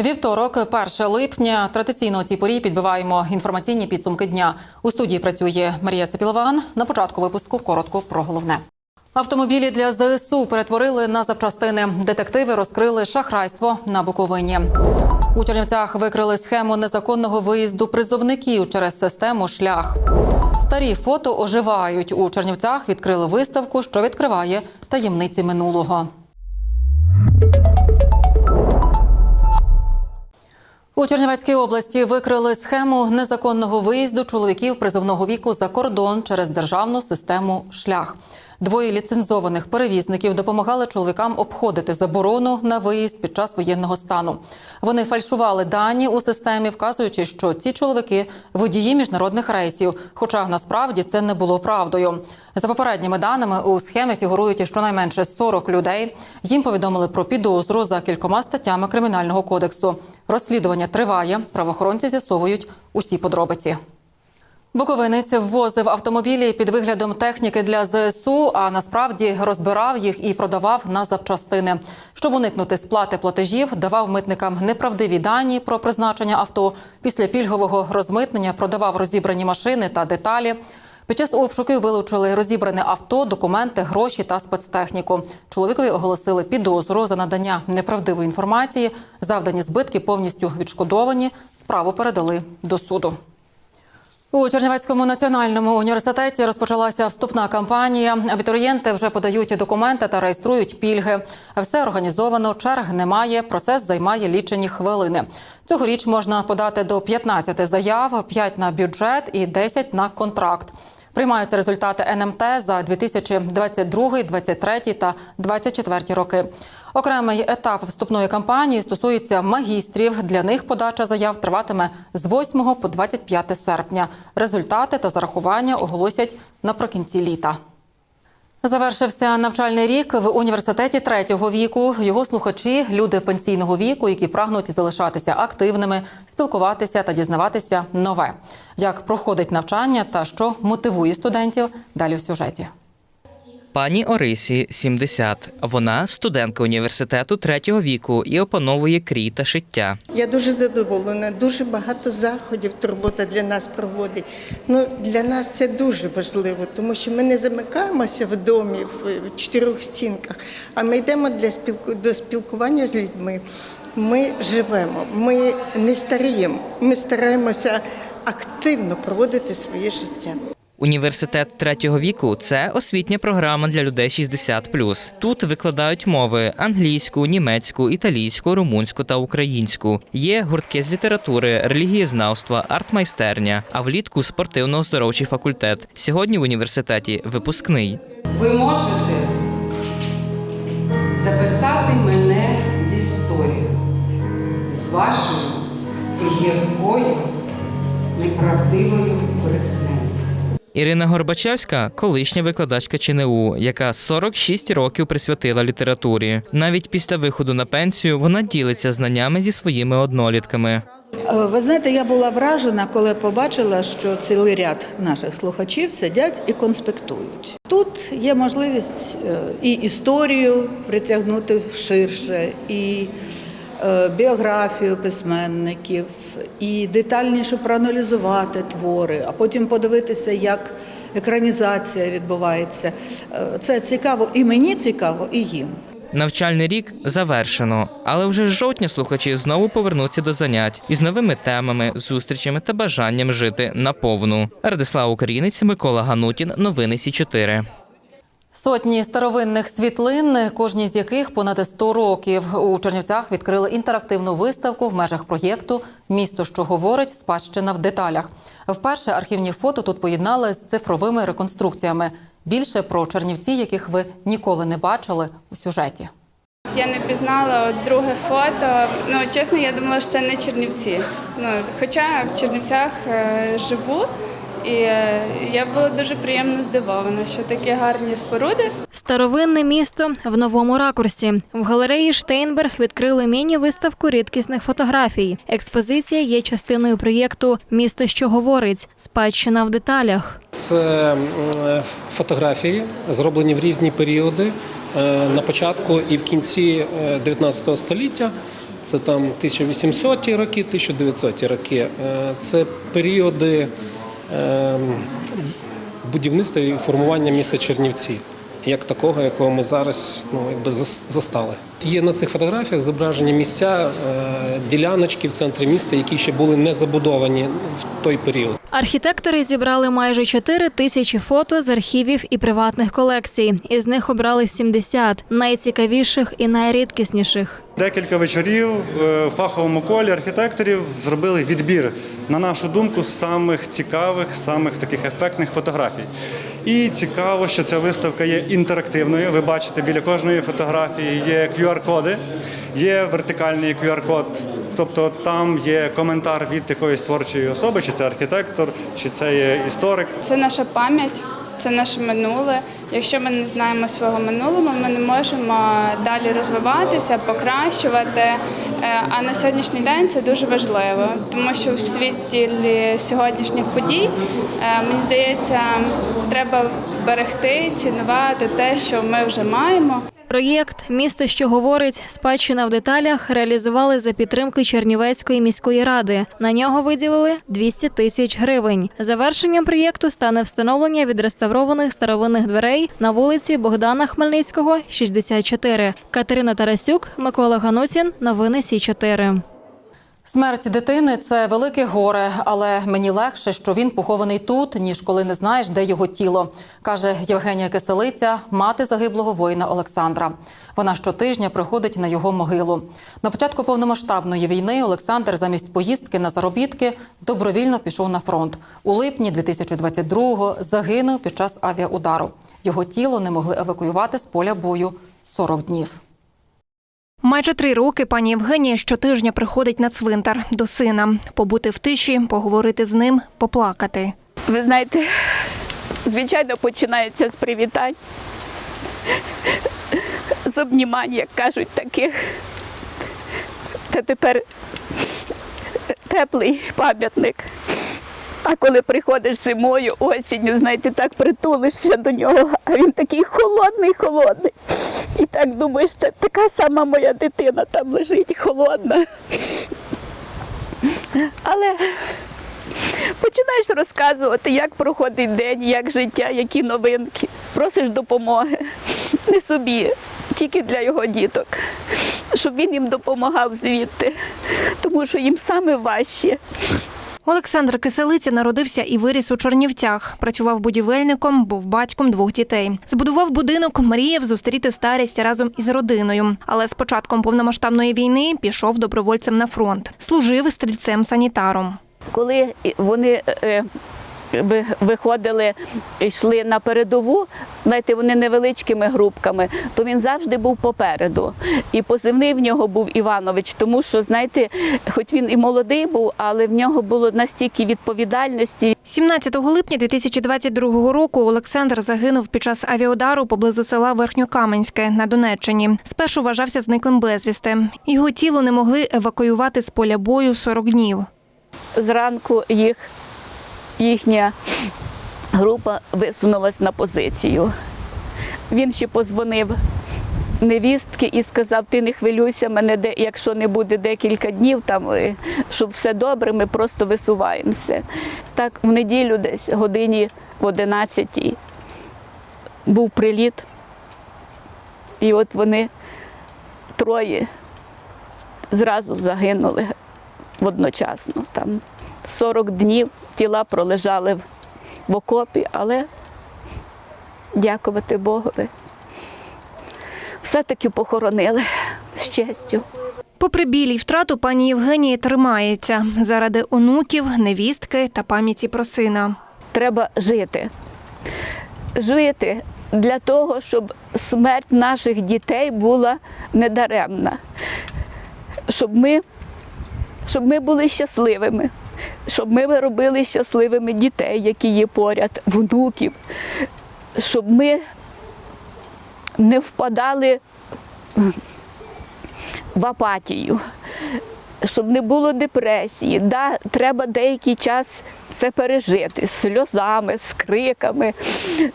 Вівторок, 1 липня. Традиційно у цій порі підбиваємо інформаційні підсумки дня. У студії працює Марія Цепілован. На початку випуску коротко про головне. Автомобілі для ЗСУ перетворили на запчастини. Детективи розкрили шахрайство на Буковині. У Чернівцях викрили схему незаконного виїзду призовників через систему шлях. Старі фото оживають. У Чернівцях відкрили виставку, що відкриває таємниці минулого. У Чернівецькій області викрили схему незаконного виїзду чоловіків призовного віку за кордон через державну систему шлях. Двоє ліцензованих перевізників допомагали чоловікам обходити заборону на виїзд під час воєнного стану. Вони фальшували дані у системі, вказуючи, що ці чоловіки водії міжнародних рейсів. Хоча насправді це не було правдою. За попередніми даними у схемі фігурують щонайменше 40 людей. Їм повідомили про підозру за кількома статтями кримінального кодексу. Розслідування триває. Правоохоронці з'ясовують усі подробиці. Буковинець ввозив автомобілі під виглядом техніки для ЗСУ, а насправді розбирав їх і продавав на запчастини. Щоб уникнути сплати платежів, давав митникам неправдиві дані про призначення авто. Після пільгового розмитнення продавав розібрані машини та деталі. Під час обшуків вилучили розібране авто, документи, гроші та спецтехніку. Чоловікові оголосили підозру за надання неправдивої інформації. Завдані збитки повністю відшкодовані. Справу передали до суду. У Чернівецькому національному університеті розпочалася вступна кампанія. Абітурієнти вже подають документи та реєструють пільги. Все організовано, черг немає. Процес займає лічені хвилини. Цьогоріч можна подати до 15 заяв, 5 на бюджет і 10 на контракт. Приймаються результати НМТ за 2022, 23 та 24 роки. Окремий етап вступної кампанії стосується магістрів. Для них подача заяв триватиме з 8 по 25 серпня. Результати та зарахування оголосять наприкінці літа. Завершився навчальний рік в університеті третього віку. Його слухачі люди пенсійного віку, які прагнуть залишатися активними, спілкуватися та дізнаватися нове. Як проходить навчання та що мотивує студентів далі в сюжеті. Пані Орисі 70. Вона студентка університету третього віку і опановує крій та шиття. Я дуже задоволена. Дуже багато заходів турбота для нас проводить. Ну для нас це дуже важливо, тому що ми не замикаємося в домі в чотирьох стінках, а ми йдемо для спілку до спілкування з людьми. Ми живемо, ми не старіємо. Ми стараємося активно проводити своє життя. Університет третього віку це освітня програма для людей 60+. Тут викладають мови англійську, німецьку, італійську, румунську та українську. Є гуртки з літератури, релігієзнавства, артмайстерня, а влітку спортивно-оздоровчий факультет. Сьогодні в університеті випускний. Ви можете записати мене в історію з вашою гіркою, неправдивою брехнею. Ірина Горбачевська колишня викладачка ЧНУ, яка 46 років присвятила літературі. Навіть після виходу на пенсію вона ділиться знаннями зі своїми однолітками. Е, Ви знаєте, я була вражена, коли побачила, що цілий ряд наших слухачів сидять і конспектують. Тут є можливість е, і історію притягнути ширше, і біографію письменників, і детальніше проаналізувати твори, а потім подивитися, як екранізація відбувається. Е, Це цікаво і мені цікаво, і їм. Навчальний рік завершено, але вже з жовтня слухачі знову повернуться до занять із новими темами, зустрічами та бажанням жити наповну. Радислав Українець, Микола Ганутін. Новини Сі 4 Сотні старовинних світлин, кожній з яких понад 100 років. У Чернівцях відкрили інтерактивну виставку в межах проєкту Місто, що говорить, спадщина в деталях. Вперше архівні фото тут поєднали з цифровими реконструкціями. Більше про Чернівці, яких ви ніколи не бачили у сюжеті. Я не пізнала друге фото. Ну чесно, я думала, що це не Чернівці. Ну хоча в Чернівцях е, живу, і е, я була дуже приємно здивована, що такі гарні споруди. Старовинне місто в новому ракурсі. В галереї Штейнберг відкрили міні-виставку рідкісних фотографій. Експозиція є частиною проєкту Місто, що говорить спадщина в деталях. Це фотографії, зроблені в різні періоди е, на початку і в кінці е, 19 століття. Це там 1800-ті роки, 1900-ті роки. Е, Це періоди е, будівництва і формування міста Чернівці, як такого, якого ми зараз ну, якби зас- застали. Є на цих фотографіях зображені місця, е, діляночки в центрі міста, які ще були не забудовані в той період. Архітектори зібрали майже 4 тисячі фото з архівів і приватних колекцій. Із них обрали 70 найцікавіших і найрідкісніших. Декілька вечорів е, в фаховому колі архітекторів зробили відбір, на нашу думку, самих цікавих, самих таких ефектних фотографій. І цікаво, що ця виставка є інтерактивною. Ви бачите, біля кожної фотографії є QR-коди, є вертикальний QR-код. Тобто там є коментар від якоїсь творчої особи, чи це архітектор, чи це є історик. Це наша пам'ять, це наше минуле. Якщо ми не знаємо свого минулого, ми не можемо далі розвиватися, покращувати. Е, А на сьогоднішній день це дуже важливо, тому що в світі сьогоднішніх подій, е, мені здається, треба берегти, цінувати те, що ми вже маємо. Проєкт Місто, що говорить спадщина в деталях реалізували за підтримки Чернівецької міської ради. На нього виділили 200 тисяч гривень. Завершенням проєкту стане встановлення відреставрованих старовинних дверей на вулиці Богдана Хмельницького, 64. Катерина Тарасюк, Микола Ганутін. Новини Сі 4 Смерть дитини це велике горе, але мені легше, що він похований тут, ніж коли не знаєш, де його тіло, каже Євгенія Киселиця, мати загиблого воїна Олександра. Вона щотижня приходить на його могилу. На початку повномасштабної війни Олександр замість поїздки на заробітки добровільно пішов на фронт. У липні 2022-го загинув під час авіаудару. Його тіло не могли евакуювати з поля бою 40 днів. Майже три роки пані Євгенія щотижня приходить на цвинтар до сина, побути в тиші, поговорити з ним, поплакати. Ви знаєте, звичайно, починається з привітань, з обнімань, як кажуть, таких. Та тепер теплий пам'ятник. А коли приходиш зимою, осінню, знаєте, так притулишся до нього, а він такий холодний, холодний. І так думаєш, це така сама моя дитина там лежить, холодна. Але починаєш розказувати, як проходить день, як життя, які новинки. Просиш допомоги. Не собі, тільки для його діток, щоб він їм допомагав звідти, тому що їм саме важче. Олександр Киселиця народився і виріс у Чернівцях. Працював будівельником, був батьком двох дітей. Збудував будинок, мріяв зустріти старість разом із родиною. Але з початком повномасштабної війни пішов добровольцем на фронт. Служив стрільцем-санітаром. Коли вони е, ви- виходили, йшли на передову, знаєте, вони невеличкими групками, то він завжди був попереду. І позивний в нього був Іванович, тому що, знаєте, хоч він і молодий був, але в нього було настільки відповідальності, 17 липня 2022 року Олександр загинув під час авіаудару поблизу села Верхньокаменське на Донеччині. Спершу вважався зниклим безвісти. Його тіло не могли евакуювати з поля бою 40 днів. зранку їх, їхня група висунулась на позицію. Він ще позвонив невістки і сказав: ти не хвилюйся, мене де, якщо не буде декілька днів, там, е, щоб все добре, ми просто висуваємося. Так, в неділю десь годині в 11 був приліт. І от вони троє зразу загинули одночасно. Там 40 днів тіла пролежали в- окопі, але дякувати Богові. Все-таки похоронили з честю. Попри біль і втрату, пані Євгенія тримається заради онуків, невістки та пам'яті про сина. Треба жити. Жити для того, щоб смерть наших дітей була недаремна. Щоб ми, щоб ми були щасливими, щоб ми робили щасливими дітей, які є поряд, внуків, щоб ми не впадали в апатію, щоб не було депресії. Да, треба деякий час це пережити з сльозами, з криками,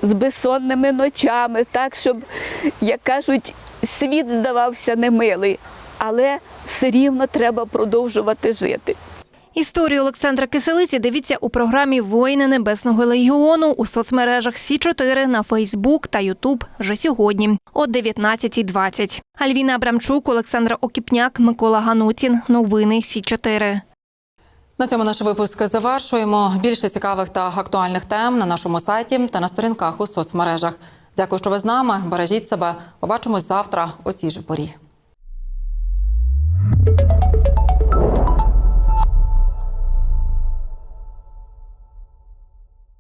з безсонними ночами, так, щоб, як кажуть, світ здавався немилий. але все рівно треба продовжувати жити. Історію Олександра Киселиці дивіться у програмі Воїни Небесного Легіону у соцмережах Сі 4 на Фейсбук та Ютуб вже сьогодні о 19.20. Альвіна Абрамчук, Олександра Окіпняк, Микола Ганутін. Новини Сі 4 На цьому наш випуск завершуємо. Більше цікавих та актуальних тем на нашому сайті та на сторінках у соцмережах. Дякую, що ви з нами. Бережіть себе. Побачимось завтра о цій же порі.